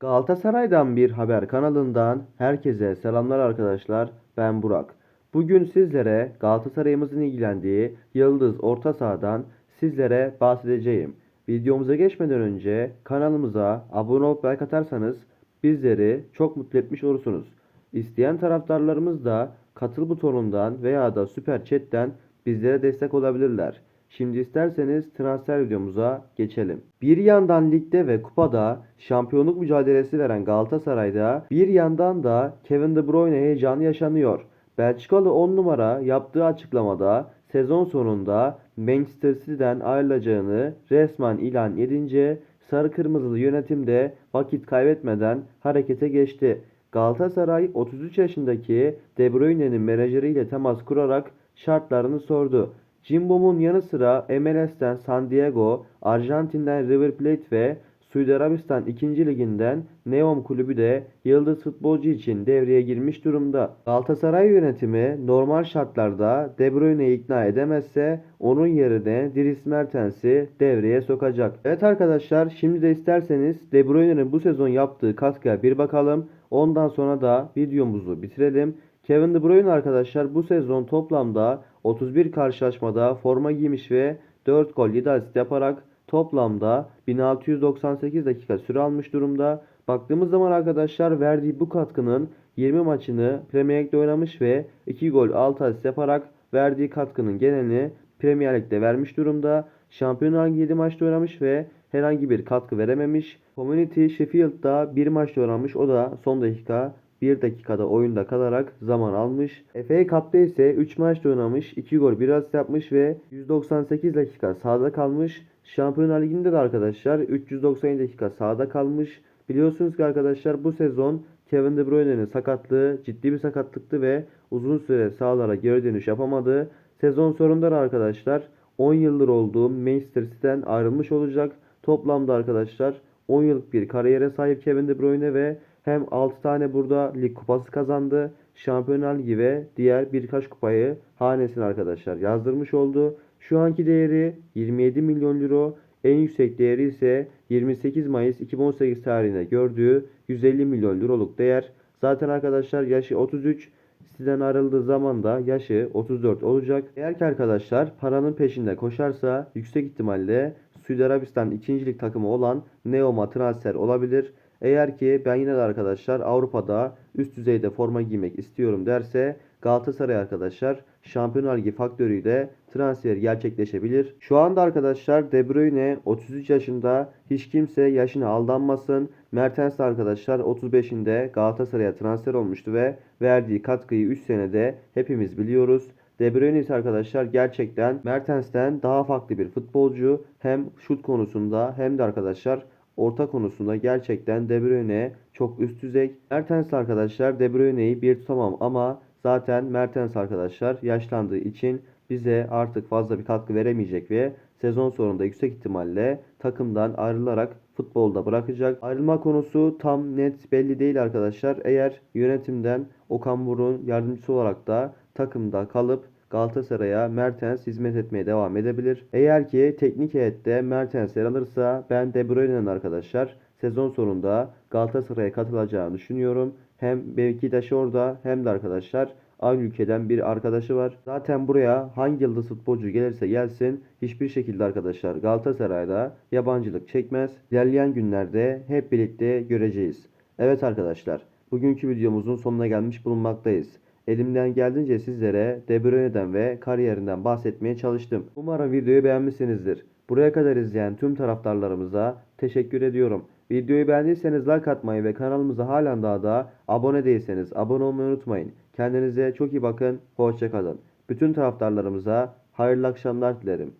Galatasaray'dan bir haber kanalından herkese selamlar arkadaşlar. Ben Burak. Bugün sizlere Galatasaray'ımızın ilgilendiği Yıldız Orta Sahadan sizlere bahsedeceğim. Videomuza geçmeden önce kanalımıza abone olup like atarsanız bizleri çok mutlu etmiş olursunuz. İsteyen taraftarlarımız da katıl butonundan veya da süper chatten bizlere destek olabilirler. Şimdi isterseniz transfer videomuza geçelim. Bir yandan ligde ve kupada şampiyonluk mücadelesi veren Galatasaray'da bir yandan da Kevin De Bruyne heyecanı yaşanıyor. Belçikalı 10 numara yaptığı açıklamada sezon sonunda Manchester City'den ayrılacağını resmen ilan edince sarı kırmızılı yönetimde vakit kaybetmeden harekete geçti. Galatasaray 33 yaşındaki De Bruyne'nin menajeriyle temas kurarak şartlarını sordu. Cimbom'un yanı sıra MLS'ten San Diego, Arjantin'den River Plate ve Suudi Arabistan 2. Liginden Neom kulübü de yıldız futbolcu için devreye girmiş durumda. Galatasaray yönetimi normal şartlarda De Bruyne'yi ikna edemezse onun yerine Dries Mertens'i devreye sokacak. Evet arkadaşlar şimdi de isterseniz De Bruyne'nin bu sezon yaptığı katkıya bir bakalım. Ondan sonra da videomuzu bitirelim. Kevin De Bruyne arkadaşlar bu sezon toplamda 31 karşılaşmada forma giymiş ve 4 gol 7 asist yaparak toplamda 1698 dakika süre almış durumda. Baktığımız zaman arkadaşlar verdiği bu katkının 20 maçını Premier Lig'de oynamış ve 2 gol 6 asist yaparak verdiği katkının genelini Premier Lig'de vermiş durumda. Şampiyonlar Ligi 7 maçta oynamış ve herhangi bir katkı verememiş. Community Sheffield'da bir maçta oynamış. O da son dakika 1 dakikada oyunda kalarak zaman almış. FA Cup'ta ise 3 maçta oynamış, 2 gol 1 asist yapmış ve 198 dakika sahada kalmış. Şampiyonlar Ligi'nde de arkadaşlar 397 dakika sahada kalmış. Biliyorsunuz ki arkadaşlar bu sezon Kevin De Bruyne'nin sakatlığı ciddi bir sakatlıktı ve uzun süre sahalara geri dönüş yapamadı. Sezon sonunda da arkadaşlar 10 yıldır olduğu Manchester City'den ayrılmış olacak. Toplamda arkadaşlar 10 yıllık bir kariyere sahip Kevin De Bruyne ve hem 6 tane burada lig kupası kazandı. Şampiyonlar Ligi ve diğer birkaç kupayı hanesine arkadaşlar yazdırmış oldu. Şu anki değeri 27 milyon euro. En yüksek değeri ise 28 Mayıs 2018 tarihinde gördüğü 150 milyon euroluk değer. Zaten arkadaşlar yaşı 33. Sizden ayrıldığı zaman da yaşı 34 olacak. Eğer ki arkadaşlar paranın peşinde koşarsa yüksek ihtimalle Suudi Arabistan 2. lig takımı olan Neom'a transfer olabilir. Eğer ki ben yine de arkadaşlar Avrupa'da üst düzeyde forma giymek istiyorum derse Galatasaray arkadaşlar Şampiyonlar Ligi faktörüyle transfer gerçekleşebilir. Şu anda arkadaşlar De Bruyne 33 yaşında hiç kimse yaşına aldanmasın. Mertens arkadaşlar 35'inde Galatasaray'a transfer olmuştu ve verdiği katkıyı 3 senede hepimiz biliyoruz. De Bruyne ise arkadaşlar gerçekten Mertens'ten daha farklı bir futbolcu. Hem şut konusunda hem de arkadaşlar orta konusunda gerçekten De Bruyne çok üst düzey. Mertens arkadaşlar De Bruyne'yi bir tutamam ama zaten Mertens arkadaşlar yaşlandığı için bize artık fazla bir katkı veremeyecek ve sezon sonunda yüksek ihtimalle takımdan ayrılarak futbolda bırakacak. Ayrılma konusu tam net belli değil arkadaşlar. Eğer yönetimden Okan Buruk'un yardımcısı olarak da takımda kalıp Galatasaray'a Mertens hizmet etmeye devam edebilir. Eğer ki teknik heyette Mertens yer alırsa ben De Bruyne'nin arkadaşlar sezon sonunda Galatasaray'a katılacağını düşünüyorum. Hem Beşiktaş orada hem de arkadaşlar aynı ülkeden bir arkadaşı var. Zaten buraya hangi yıldız futbolcu gelirse gelsin hiçbir şekilde arkadaşlar Galatasaray'da yabancılık çekmez. İlerleyen günlerde hep birlikte göreceğiz. Evet arkadaşlar bugünkü videomuzun sonuna gelmiş bulunmaktayız. Elimden geldiğince sizlere De Bruyne'den ve kariyerinden bahsetmeye çalıştım. Umarım videoyu beğenmişsinizdir. Buraya kadar izleyen tüm taraftarlarımıza teşekkür ediyorum. Videoyu beğendiyseniz like atmayı ve kanalımıza halen daha da abone değilseniz abone olmayı unutmayın. Kendinize çok iyi bakın. Hoşçakalın. Bütün taraftarlarımıza hayırlı akşamlar dilerim.